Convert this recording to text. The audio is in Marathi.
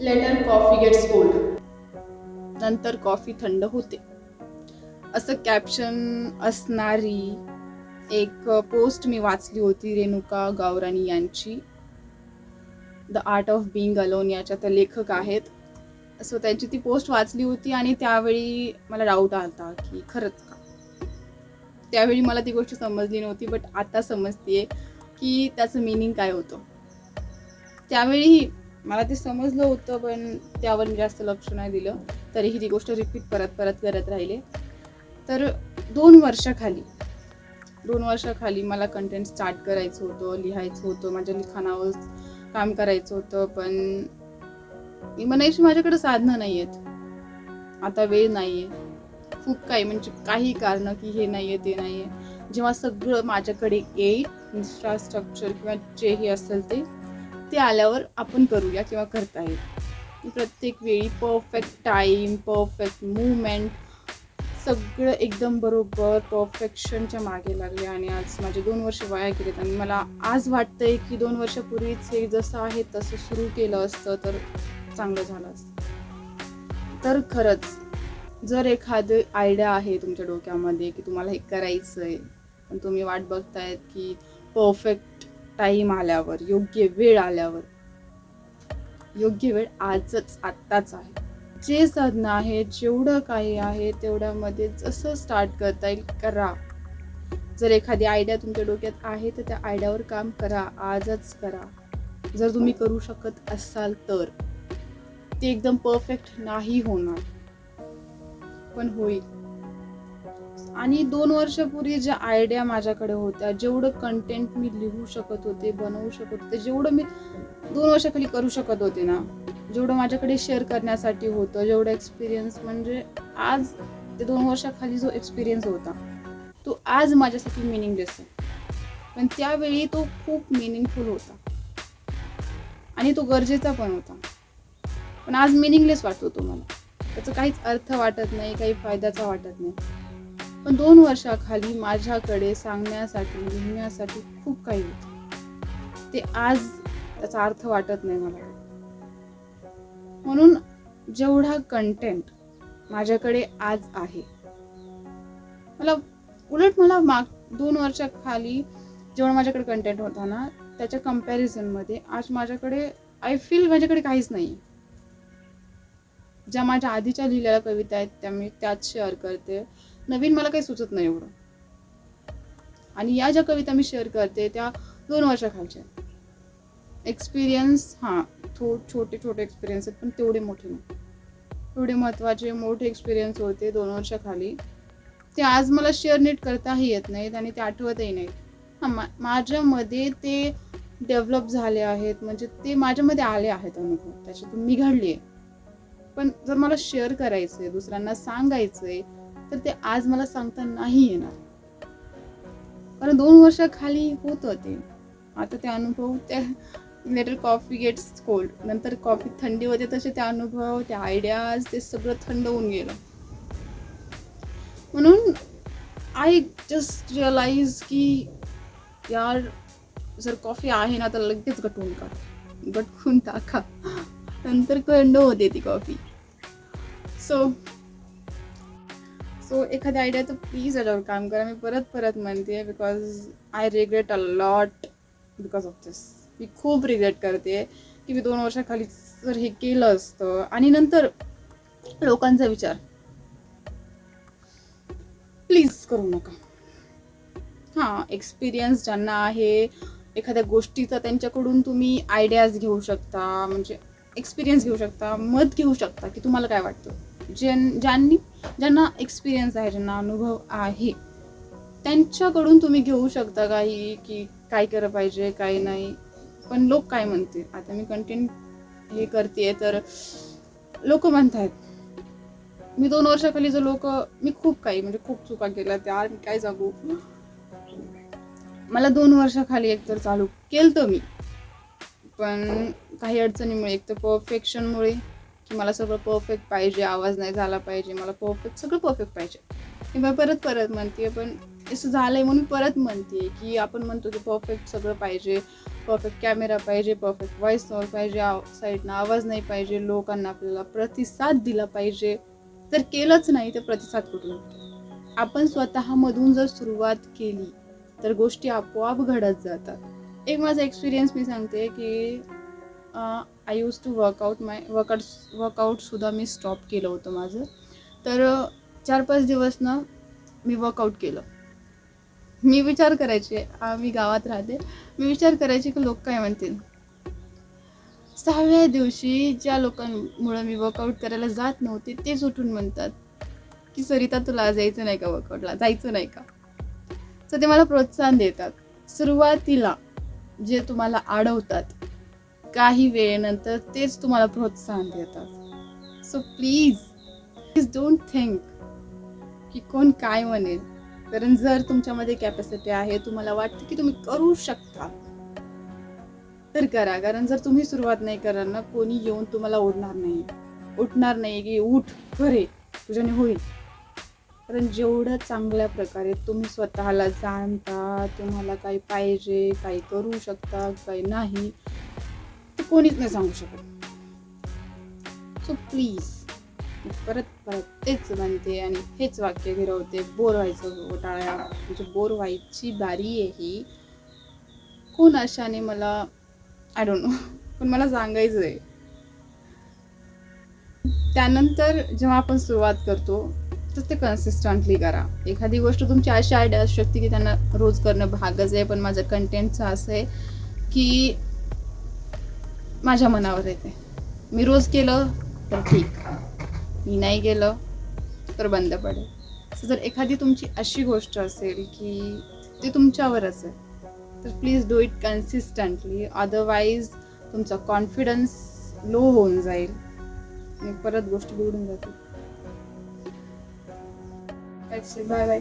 लेटर कॉफी गेट्स कोल्ड नंतर कॉफी थंड होते. असं कॅप्शन असणारी एक पोस्ट मी वाचली होती रेणुका गावराणी यांची. The art of being alone याच्या त्या लेखक आहेत. सो त्यांची ती पोस्ट वाचली होती आणि त्यावेळी मला डाऊट आला की खरंच का? त्यावेळी मला ती गोष्ट समजली नव्हती बट आता समजते की त्याचं मिनिंग काय होतं. त्यावेळी मला ते समजलं होतं पण त्यावर मी जास्त लक्ष नाही दिलं. तरीही ती गोष्ट रिपीट परत परत करत राहिले. तर दोन वर्षाखाली दोन वर्षाखाली मला कंटेंट स्टार्ट करायचं होतं लिहायचं होतं माझ्या लिखाणावर काम करायचं होतं पण मी म्हणायची माझ्याकडे साधनं नाही आहेत. आता वेळ नाही आहे खूप काही म्हणजे काही कारणं की हे नाही आहे ते नाही आहे जेव्हा सगळं माझ्याकडे येईल इन्फ्रास्ट्रक्चर किंवा जे हे असेल ते ते आल्यावर आपण करूया किंवा करता येईल. प्रत्येक वेळी परफेक्ट टाईम परफेक्ट मुवमेंट सगळं एकदम बरोबर परफेक्शनच्या मागे लागले आणि आज माझे दोन वर्ष वाया गेलेत आणि मला आज वाटतंय की दोन वर्षापूर्वीच हे जसं आहे तसं सुरू केलं असतं तर चांगलं झालं असतं. तर खरंच जर एखादं आयडिया आहे तुमच्या डोक्यामध्ये की तुम्हाला हे करायचं आहे पण तुम्ही वाट बघतायत की परफेक्ट टाईम आल्यावर योग्य वेळ आल्यावर योग्य वेळ आजच आत्ताच आहे. जे साधनं आहे जेवढं काही आहे तेवढ्यामध्ये जसं स्टार्ट करता येईल करा. जर एखादी आयडिया तुमच्या डोक्यात आहे तर त्या आयडियावर काम करा आजच करा. जर तुम्ही करू शकत असाल तर ते एकदम परफेक्ट नाही होणार. पण होईल. आणि दोन वर्षापूर्वी ज्या आयडिया माझ्याकडे होत्या जेवढं कंटेंट मी लिहू शकत होते बनवू शकत होते जेवढं मी दोन वर्षाखाली करू शकत होते ना जेवढं माझ्याकडे शेअर करण्यासाठी होतं जेवढं एक्सपिरियन्स म्हणजे आज ते दोन वर्षाखाली जो एक्सपिरियन्स होता तो आज माझ्यासाठी मिनिंगलेस आहे. पण त्यावेळी तो खूप मिनिंगफुल होता. आणि तो गरजेचा पण होता. पण आज मिनिंगलेस वाटतो तो मला त्याचा काहीच अर्थ वाटत नाही काही फायद्याचा वाटत नाही. पण दोन वर्षाखाली माझ्याकडे सांगण्यासाठी लिहिण्यासाठी खूप काही होतं. ते आज त्याचा अर्थ वाटत नाही मला. म्हणून जेवढा कंटेंट माझ्याकडे आज आहे मला उलट मला माग दोन वर्षाखाली जेवढा माझ्याकडे कंटेंट होता ना त्याच्या कम्पॅरिझनमध्ये आज माझ्याकडे आय फील माझ्याकडे काहीच नाही. ज्या माझ्या आधीच्या लिहिलेल्या कविता आहेत त्या मी त्याच शेअर करते. नवीन मला काही सुचत नाही एवढं. आणि या ज्या कविता मी शेअर करते त्या दोन वर्षाखालच्या एक्सपिरियन्स हां थो छोटे छोटे एक्सपिरियन्स आहेत पण तेवढे मोठे नाही. तेवढे महत्त्वाचे मोठे एक्सपिरियन्स होते दोन वर्षाखाली. ते आज मला शेअर नीट करताही येत नाहीत आणि ते आठवतही नाहीत. हां मा माझ्यामध्ये ते डेव्हलप झाले आहेत म्हणजे ते माझ्यामध्ये आले आहेत अनुभव. त्याच्यातून निघडली आहे पण जर मला शेअर करायचं आहे दुसऱ्यांना सांगायचं आहे तर ते आज मला सांगता नाही येणार. कारण दोन वर्षाखाली होतं ते आता ते अनुभव त्या लेटर कॉफी गेट्स कोल्ड नंतर कॉफी थंडी होते तसे ते अनुभव त्या आयडियाज ते सगळं थंड होऊन गेलं. म्हणून आय जस्ट रिअलाइज की यार जर कॉफी आहे ना तर लगेच गटवून काढ गटकून टाका. नंतर थंड होते ती कॉफी सो सो एखादी आयडिया तर प्लीज याच्यावर काम करा. मी परत परत म्हणते because I regret a lot because of this मी खूप रिग्रेट करते की मी दोन वर्षाखाली जर हे केलं असतं. आणि नंतर लोकांचा विचार. प्लीज करू नका. हां एक्सपिरियन्स ज्यांना आहे एखाद्या गोष्टीचा त्यांच्याकडून तुम्ही आयडियाज घेऊ शकता. म्हणजे एक्सपिरियन्स घेऊ शकता मत घेऊ शकता की तुम्हाला काय वाटतं? ज्यां ज्यांनी ज्यांना एक्सपिरियन्स आहे ज्यांना अनुभव आहे त्यांच्याकडून तुम्ही घेऊ शकता काही की काय केलं पाहिजे काय नाही. पण लोक काय म्हणतील? आता मी कंटेंट हे करते तर लोक म्हणतायत. मी दोन वर्षाखाली जो लोक मी खूप काही म्हणजे खूप चुका केल्या त्या मी काय जागू मला दोन वर्षाखाली एकतर चालू केलं मी. पण काही अडचणीमुळे एक तर परफेक्शनमुळे की मला सगळं परफेक्ट पाहिजे आवाज नाही झाला पाहिजे मला परफेक्ट सगळं परफेक्ट पाहिजे. हे मी परत परत म्हणते पण असं झालंय म्हणून परत म्हणते की आपण म्हणतो की परफेक्ट सगळं पाहिजे परफेक्ट कॅमेरा पाहिजे परफेक्ट व्हॉइस नॉर पाहिजे साईडनं आवाज नाही पाहिजे लोकांना आपल्याला प्रतिसाद दिला पाहिजे. जर केलंच नाही तर प्रतिसाद कुठून आपण स्वतःमधून जर सुरुवात केली तर गोष्टी आपोआप घडत जातात. एक माझा एक्सपिरियन्स मी सांगते की I use to workout my workout वर्कआउटसुद्धा मी स्टॉप केलं होतं माझं. तर चार पाच दिवस ना मी वर्कआउट केलं. मी विचार करायचे मी गावात राहते. मी विचार करायचे की लोक काय म्हणतील? सहाव्या दिवशी ज्या लोकांमुळं मी वर्कआउट करायला जात नव्हते तेच उठून म्हणतात की सरिता तुला जायचं नाही का वर्कआउटला जायचं नाही का? तर ते मला प्रोत्साहन देतात. सुरुवातीला जे तुम्हाला अडवतात काही वेळेनंतर तेच तुम्हाला प्रोत्साहन देतात. So please please don't think की कोण काय म्हणेल. कारण जर तुमच्यामध्ये कॅपॅसिटी आहे तुम्हाला वाटतं की तुम्ही करू शकता तर करा. कारण जर तुम्ही सुरुवात नाही कराल ना कोणी येऊन तुम्हाला ओढणार नाही. उठणार नाही की उठ खरे तुझ्याने होईल. कारण जेवढं चांगल्या प्रकारे तुम्ही स्वतःला जाणता तुम्हाला काही पाहिजे काही करू शकता काही नाही कोणीच नाही सांगू शकत. सो प्लीज परत परत तेच म्हणते आणि हेच वाक्य गिरवते बोर व्हायचं घोटाळ्या. म्हणजे बोर व्हायची बारी आहे ही. कोण अशाने मला आय डोंट नो पण मला सांगायचं आहे. त्यानंतर जेव्हा आपण सुरुवात करतो तर ते कन्सिस्टंटली करा. एखादी गोष्ट तुमची अशी आयडिया असू शकते की त्यांना रोज करणं भागच आहे पण माझं कंटेंटचं असं आहे की माझ्या मनावर येते. मी रोज केलं तर ठीक. मी नाही गेलं तर बंद पडेल. असं जर एखादी तुमची अशी गोष्ट असेल की ती तुमच्यावरच आहे तर please do it consistently otherwise तुमचा कॉन्फिडन्स लो होऊन जाईल. आणि परत गोष्टी बिघडून जातील. Bye bye